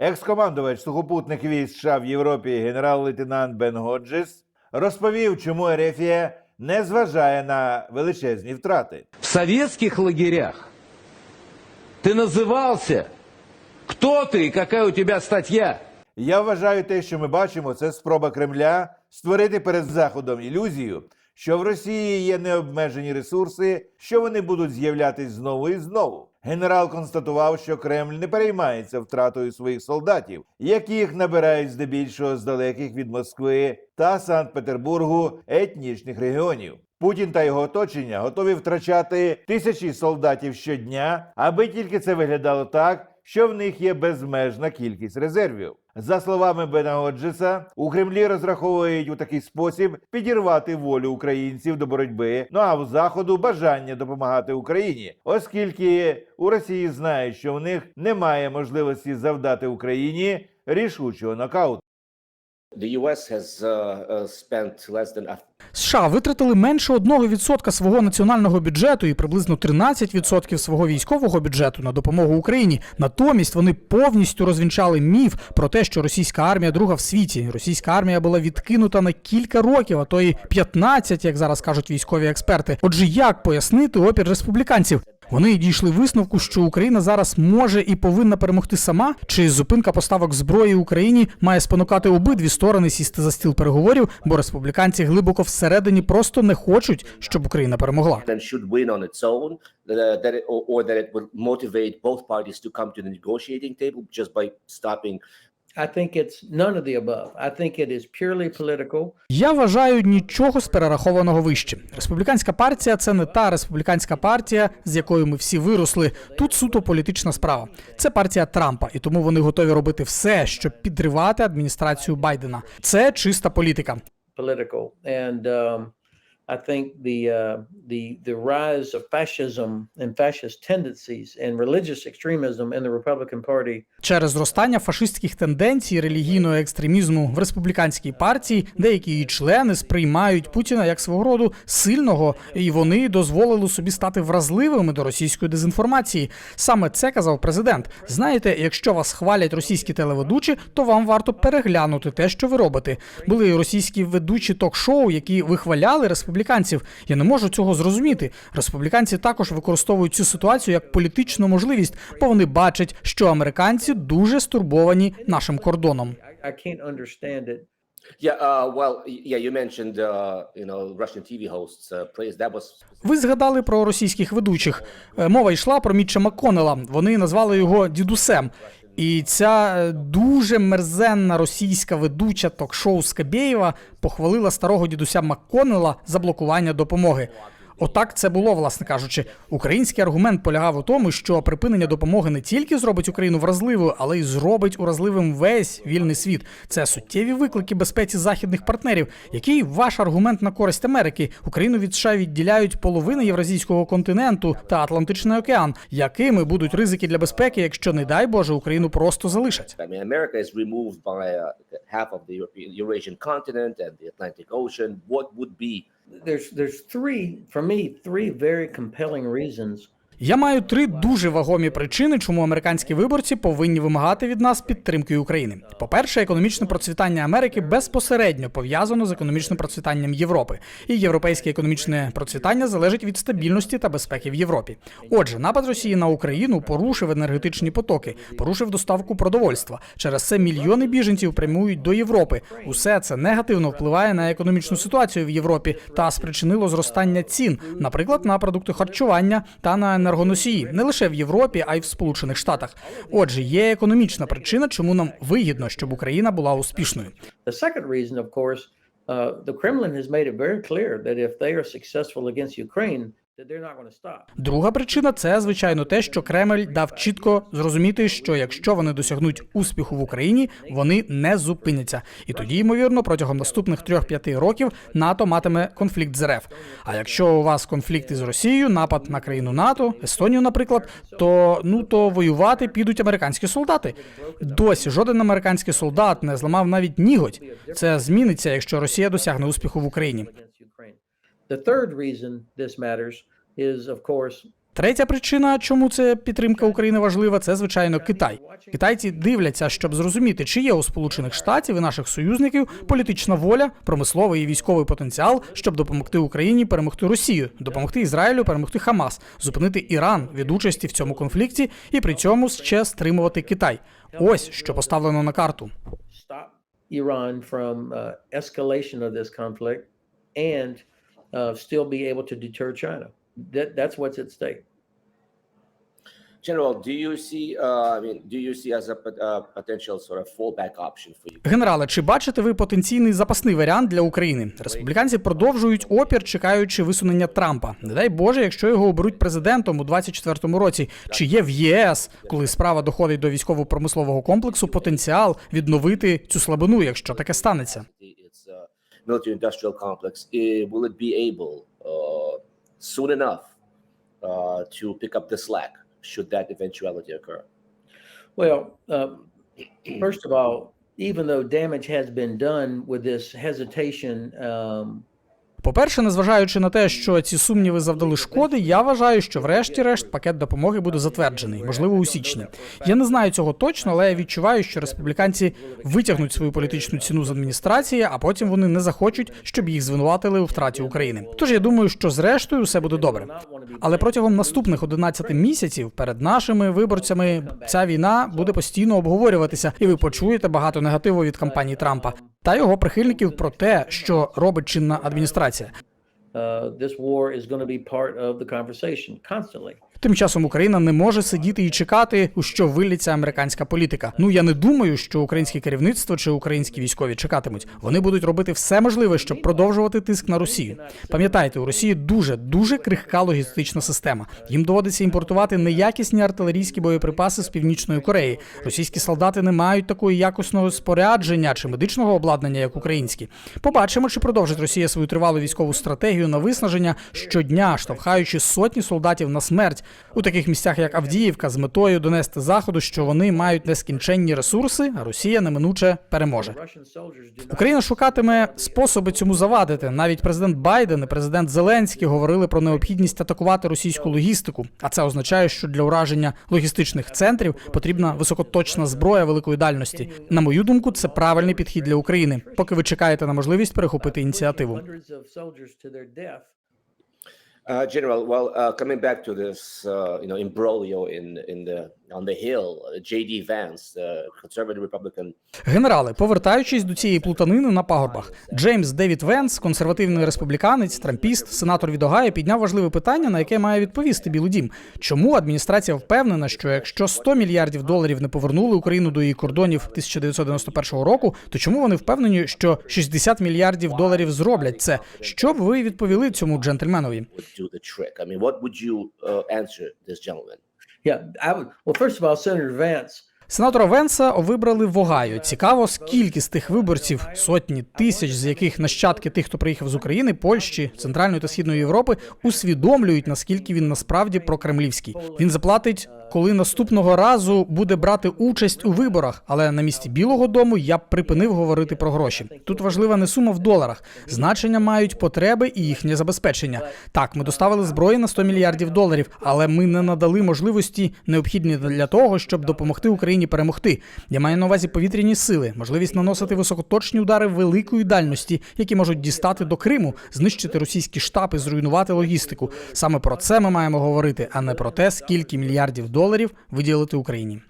Екс-командувач сухопутних військ США в Європі генерал-лейтенант Бен Годжес розповів, чому Ерефія не зважає на величезні втрати. В советских лагерях ты назывался кто ты и какая у тебя статья. Я вважаю те, що ми бачимо, це спроба Кремля створити перед Заходом ілюзію, що в Росії є необмежені ресурси, що вони будуть з'являтись знову і знову. Генерал констатував, що Кремль не переймається втратою своїх солдатів, яких набирають здебільшого з далеких від Москви та Санкт-Петербургу етнічних регіонів. Путін та його оточення готові втрачати тисячі солдатів щодня, аби тільки це виглядало так, що в них є безмежна кількість резервів. За словами Бена Годжеса, у Кремлі розраховують у такий спосіб підірвати волю українців до боротьби. Ну а в заходу бажання допомагати Україні, оскільки у Росії знають, що в них немає можливості завдати Україні рішучого нокауту. США витратили менше 1% свого національного бюджету і приблизно 13% свого військового бюджету на допомогу Україні. Натомість вони повністю розвінчали міф про те, що російська армія друга в світі. Російська армія була відкинута на кілька років, а то й 15, як зараз кажуть військові експерти. Отже, як пояснити опір республіканців? Вони дійшли висновку, що Україна зараз може і повинна перемогти сама, чи зупинка поставок зброї Україні має спонукати обидві сторони сісти за стіл переговорів, бо республіканці глибоко всередині просто не хочуть, щоб Україна перемогла. it, or, that it will motivate both parties to come to the negotiating table just by stopping I think it's none of the above. I think it is purely political. Я вважаю нічого з перерахованого вище. Республіканська партія це не та республіканська партія, з якою ми всі виросли. Тут суто політична справа. Це партія Трампа, і тому вони готові робити все, щоб підривати адміністрацію Байдена. Це чиста політика. Political, and um, I think the uh, the the rise of fascism and fascist tendencies and religious extremism in the Republican Party Через зростання фашистських тенденцій релігійного екстремізму в республіканській партії деякі її члени сприймають Путіна як свого роду сильного, і вони дозволили собі стати вразливими до російської дезінформації. Саме це казав президент. Знаєте, якщо вас хвалять російські телеведучі, то вам варто переглянути те, що ви робите. Були російські ведучі ток-шоу, які вихваляли республіканців. Я не можу цього зрозуміти. Республіканці також використовують цю ситуацію як політичну можливість, бо вони бачать, що американці дуже стурбовані нашим кордоном. Ви згадали про російських ведучих. Е, Мова йшла про Мітча Макконела. Вони назвали його дідусем. І ця е, дуже мерзенна російська ведуча ток-шоу Скабєєва похвалила старого дідуся Макконела за блокування допомоги. Отак це було, власне кажучи. Український аргумент полягав у тому, що припинення допомоги не тільки зробить Україну вразливою, але й зробить уразливим весь вільний світ. Це суттєві виклики безпеці західних партнерів. Який ваш аргумент на користь Америки? Україну від США відділяють половини євразійського континенту та Атлантичний океан. Якими будуть ризики для безпеки, якщо не дай Боже Україну просто залишать? Uh, half of the European, Eurasian continent and the Atlantic Ocean. What would be There's there's three for me three very compelling reasons Я маю три дуже вагомі причини, чому американські виборці повинні вимагати від нас підтримки України. По-перше, економічне процвітання Америки безпосередньо пов'язано з економічним процвітанням Європи, і європейське економічне процвітання залежить від стабільності та безпеки в Європі. Отже, напад Росії на Україну порушив енергетичні потоки, порушив доставку продовольства. Через це мільйони біженців прямують до Європи. Усе це негативно впливає на економічну ситуацію в Європі та спричинило зростання цін, наприклад, на продукти харчування та на енергоносії, не лише в Європі, а й в Сполучених Штатах. Отже, є економічна причина, чому нам вигідно, щоб Україна була успішною. The uh, Kremlin has made it very clear that if they are successful against Ukraine, Друга причина це звичайно те, що Кремль дав чітко зрозуміти, що якщо вони досягнуть успіху в Україні, вони не зупиняться. І тоді, ймовірно, протягом наступних 3-5 років НАТО матиме конфлікт з РФ. А якщо у вас конфлікт із Росією, напад на країну НАТО, Естонію, наприклад, то ну то воювати підуть американські солдати. Досі жоден американський солдат не зламав навіть ніготь. Це зміниться, якщо Росія досягне успіху в Україні. The third reason this matters is, of course, Третя причина, чому це підтримка України важлива, це звичайно Китай. Китайці дивляться, щоб зрозуміти, чи є у Сполучених Штатів і наших союзників політична воля, промисловий і військовий потенціал, щоб допомогти Україні перемогти Росію, допомогти Ізраїлю перемогти Хамас, зупинити Іран від участі в цьому конфлікті і при цьому ще стримувати Китай. Ось що поставлено на карту. from uh, and uh, still be able to deter China. That, that's what's at stake. General, do you see? Uh, I mean, do you see as a uh, potential sort of fallback option for you? Генерале, чи бачите ви потенційний запасний варіант для України? Республіканці продовжують опір, чекаючи висунення Трампа. Не дай Боже, якщо його оберуть президентом у 24-му році. Чи є в ЄС, коли справа доходить до військово-промислового комплексу, потенціал відновити цю слабину, якщо таке станеться? Military-industrial complex. Will it be able uh, soon enough uh, to pick up the slack should that eventuality occur? Well, uh, first of all, even though damage has been done with this hesitation, um, По-перше, незважаючи на те, що ці сумніви завдали шкоди, я вважаю, що врешті-решт пакет допомоги буде затверджений, можливо, у січні. Я не знаю цього точно, але я відчуваю, що республіканці витягнуть свою політичну ціну з адміністрації, а потім вони не захочуть, щоб їх звинуватили у втраті України. Тож я думаю, що зрештою все буде добре. Але протягом наступних 11 місяців перед нашими виборцями ця війна буде постійно обговорюватися, і ви почуєте багато негативу від кампанії Трампа та його прихильників про те, що робить чинна адміністрація. uh, this war is going to be part. Тим часом Україна не може сидіти і чекати, у що виллється американська політика. Ну я не думаю, що українське керівництво чи українські військові чекатимуть. Вони будуть робити все можливе, щоб продовжувати тиск на Росію. Пам'ятайте, у Росії дуже дуже крихка логістична система. Їм доводиться імпортувати неякісні артилерійські боєприпаси з північної Кореї. Російські солдати не мають такої якісного спорядження чи медичного обладнання, як українські. Побачимо, чи продовжить Росія свою тривалу військову стратегію на виснаження щодня, штовхаючи сотні солдатів на смерть у таких місцях, як Авдіївка, з метою донести заходу, що вони мають нескінченні ресурси, а Росія неминуче переможе. Україна шукатиме способи цьому завадити. Навіть президент Байден і президент Зеленський говорили про необхідність атакувати російську логістику. А це означає, що для ураження логістичних центрів потрібна високоточна зброя великої дальності. На мою думку, це правильний підхід для України. Поки ви чекаєте на можливість перехопити ініціативу. General, well, uh, coming back to this, uh, you know, imbroglio in in the on the Hill, J.D. Vance, conservative Republican Генерали, повертаючись до цієї плутанини на пагорбах, Джеймс Девід Венс, консервативний республіканець, трампіст, сенатор від Огайо, підняв важливе питання, на яке має відповісти Білий Дім. Чому адміністрація впевнена, що якщо 100 мільярдів доларів не повернули Україну до її кордонів 1991 року, то чому вони впевнені, що 60 мільярдів доларів зроблять це? Що б ви відповіли цьому джентльменові? Сенатора Венса вибрали в Огайо. Цікаво, скільки з тих виборців, сотні тисяч, з яких нащадки тих, хто приїхав з України, Польщі, Центральної та Східної Європи, усвідомлюють, наскільки він насправді прокремлівський. Він заплатить, коли наступного разу буде брати участь у виборах. Але на місці Білого Дому я б припинив говорити про гроші. Тут важлива не сума в доларах. Значення мають потреби і їхнє забезпечення. Так, ми доставили зброї на 100 мільярдів доларів, але ми не надали можливості необхідні для того, щоб допомогти Україні перемогти. Я маю на увазі повітряні сили, можливість наносити високоточні удари великої дальності, які можуть дістати до Криму, знищити російські штаби, зруйнувати логістику. Саме про це ми маємо говорити, а не про те, скільки мільярдів доларів виділити Україні.